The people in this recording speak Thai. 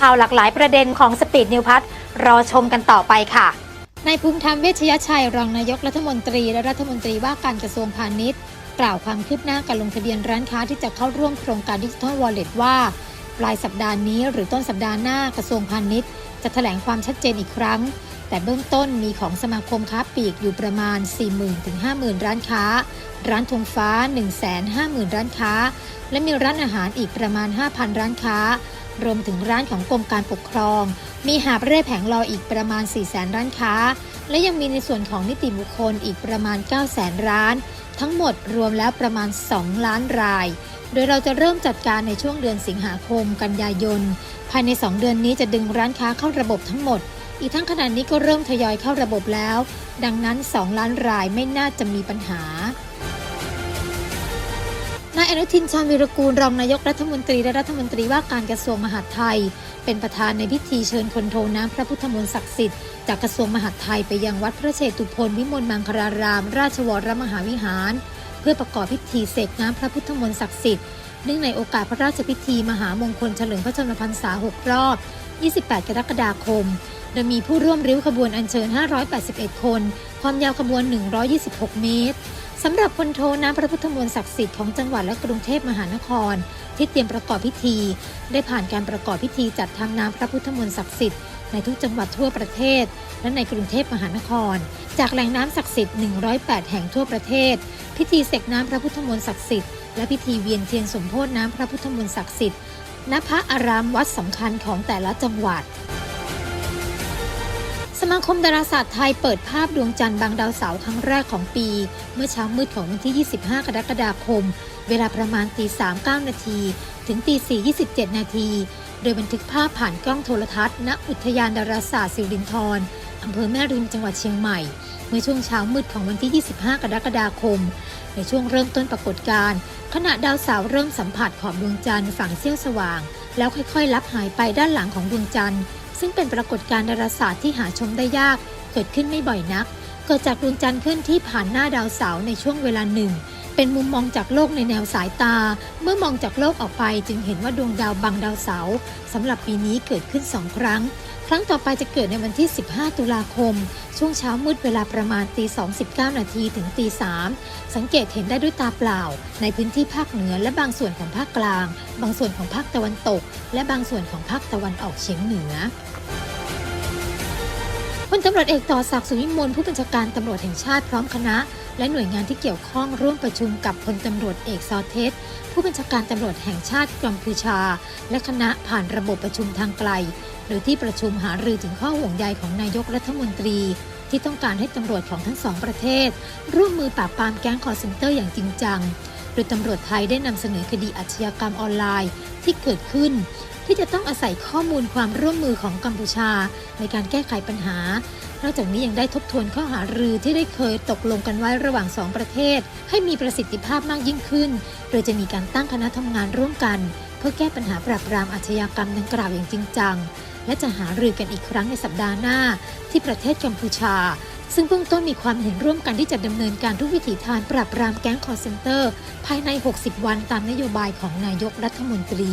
ข่าวหลากหลายประเด็นของสปีดนิวพัทรอชมกันต่อไปค่ะนายภูมิธรรมเวชยชัยรองนายกรัฐมนตรีและรัฐมนตรีว่าการกระทรวงพาณิชย์ กล่าวความคืบหน้าการลงทะเบียนร้านค้าที่จะเข้าร่วมโครงการดิจิทัลวอลเล็ตว่า ปลายสัปดาห์นี้หรือต้นสัปดาห์หน้ากระทรวงพาณิชย์ จะแถลงความชัดเจนอีกครั้ง แต่เบื้องต้นมีของสมาคมค้าปลีกอยู่ประมาณ 40,000ถึง50,000 ร้านค้า ร้านธงฟ้า 150,000 ร้านค้า และมีร้านอาหารอีกประมาณ 5,000 ร้านค้า รวมถึงร้านของกรมการปกครอง มีหาบเร่แผงลอยอีกประมาณ 400,000ร้านค้า และยังมีในส่วนของนิติบุคคลอีกประมาณ 900,000ร้าน ทั้งหมดรวมแล้วประมาณ 2 ล้านราย โดยเราจะเริ่มจัดการในช่วงเดือนสิงหาคม กันยายน ภายใน 2 เดือนนี้จะดึงร้านค้าเข้าระบบทั้งหมด อีกทั้งขณะนี้ก็เริ่มทยอยเข้าระบบแล้ว ดังนั้น 2 ล้านรายไม่น่าจะมีปัญหา นายอนุทินชาญวิรกูลรองนายกรัฐมนตรีและรัฐมนตรีว่าการกระทรวงมหาดไทย เป็นประธานในพิธีเชิญคนโทน้ำพระพุทธมนต์ศักดิ์สิทธิ์จากกระทรวงมหาดไทยไปยังวัดพระเชตุพนวิมลมังคลาราม ราชวรมหาวิหาร เพื่อประกอบพิธีเสกน้ำพระพุทธมนต์ศักดิ์สิทธิ์เนื่องในโอกาสพระราชพิธีมหามงคลเฉลิมพระชนมพรรษา 6 รอบ 28 กรกฎาคม โดยมีผู้ร่วมริ้วขบวนอัญเชิญ 581 คน ความยาวขบวน 126 เมตร สำหรับคนโทน้ำพระพุทธมนต์ศักดิ์สิทธิ์ของจังหวัดและกรุงเทพมหานคร ที่เตรียมประกอบพิธี ได้ผ่านการประกอบพิธีจัดทางน้ำพระพุทธมนต์ศักดิ์สิทธิ์ในทุกจังหวัดทั่วประเทศ และในกรุงเทพมหานคร จากแหล่งน้ำศักดิ์สิทธิ์ 108 แห่งทั่วประเทศ พิธีเสกน้ำพระพุทธมนต์ศักดิ์สิทธิ์และพิธีเวียนเทียนสมโพธิน้ำพระพุทธมนต์ศักดิ์สิทธิ์ณพระอารามวัดสำคัญของแต่ละจังหวัด สมาคมดาราศาสตร์ไทยเปิดภาพดวงจันทร์บางดาวเสาร์ครั้งแรกของปี เมื่อเช้ามืดของวันที่ 25 กรกฎาคม เวลาประมาณตี3 9นาทีถึงตี4 27 นาที โดยบันทึกภาพผ่านกล้องโทรทัศน์ ณ อุทยานดาราศาสตร์สิรินธรอำเภอแม่ริมจังหวัดเชียงใหม่ เมื่อช่วงเช้ามืดของวันที่ 25 กรกฎาคม ในช่วงเริ่มต้นปรากฏการณ์ขณะดาวเสาร์เริ่มสัมผัสขอบดวงจันทร์ฝั่งเสี้ยวสว่าง แล้วค่อยๆ ลับหายไปด้านหลังของดวงจันทร์ ซึ่งเป็นปรากฏการณ์ดาราศาสตร์ที่หาชมได้ยาก เกิดขึ้นไม่บ่อยนัก เกิดจากดวงจันทร์เคลื่อนที่ผ่านหน้าดาวเสาร์ในช่วงเวลาหนึ่ง เป็นมุมมองจากโลกในแนวสายตา เมื่อมองจากโลกออกไปจึงเห็นว่าดวงดาวบังดาวเสาร์สำหรับปีนี้เกิดขึ้นสองครั้ง ครั้งต่อไปจะเกิดในวันที่ 15 ตุลาคม ช่วงเช้ามืดเวลาประมาณตี2.19นาทีถึงตี3สังเกตเห็นได้ด้วยตาเปล่า ในพื้นที่ภาคเหนือและบางส่วนของภาคกลาง บางส่วนของภาคตะวันตก และบางส่วนของภาคตะวันออกเฉียงเหนือ พลตำรวจเอกต่อศักดิ์สุวิมลผู้บัญชาการตำรวจแห่งชาติพร้อมคณะ และหน่วยงานที่เกี่ยวข้องร่วมประชุมกับพลตำรวจเอกซอเทสผู้บัญชาการตำรวจแห่งชาติกัมพูชา และคณะผ่านระบบประชุมทางไกล โดยที่ประชุมหารือถึงข้อห่วงใยของนายกรัฐมนตรี ที่ต้องการให้ตำรวจของทั้งสองประเทศ ร่วมมือปราบปรามแก๊งคอร์เซนเตอร์อย่างจริงจัง โดยตำรวจไทยได้นำเสนอคดีอาชญากรรมออนไลน์ที่เกิดขึ้น ที่จะต้องอาศัยข้อมูลความร่วมมือของกัมพูชา ในการแก้ไขปัญหา นอกจากนี้ยังได้ทบทวนข้อหารือที่ได้เคยตกลงกันไว้ระหว่างสองประเทศ ให้มีประสิทธิภาพมากยิ่งขึ้น โดยจะมีการตั้งคณะทำงานร่วมกัน เพื่อแก้ปัญหาปราบปรามอาชญากรรมดังกล่าวอย่างจริงจัง และจะหารือกันอีกครั้งในสัปดาห์หน้า ที่ประเทศกัมพูชาซึ่งเบื้องต้นมีความเห็นร่วมกันที่จะดำเนินการทุกวิถีทางปราบปรามแก๊งคอร์เซนเตอร์ ภายใน 60 วันตามนโยบายของนายกรัฐมนตรี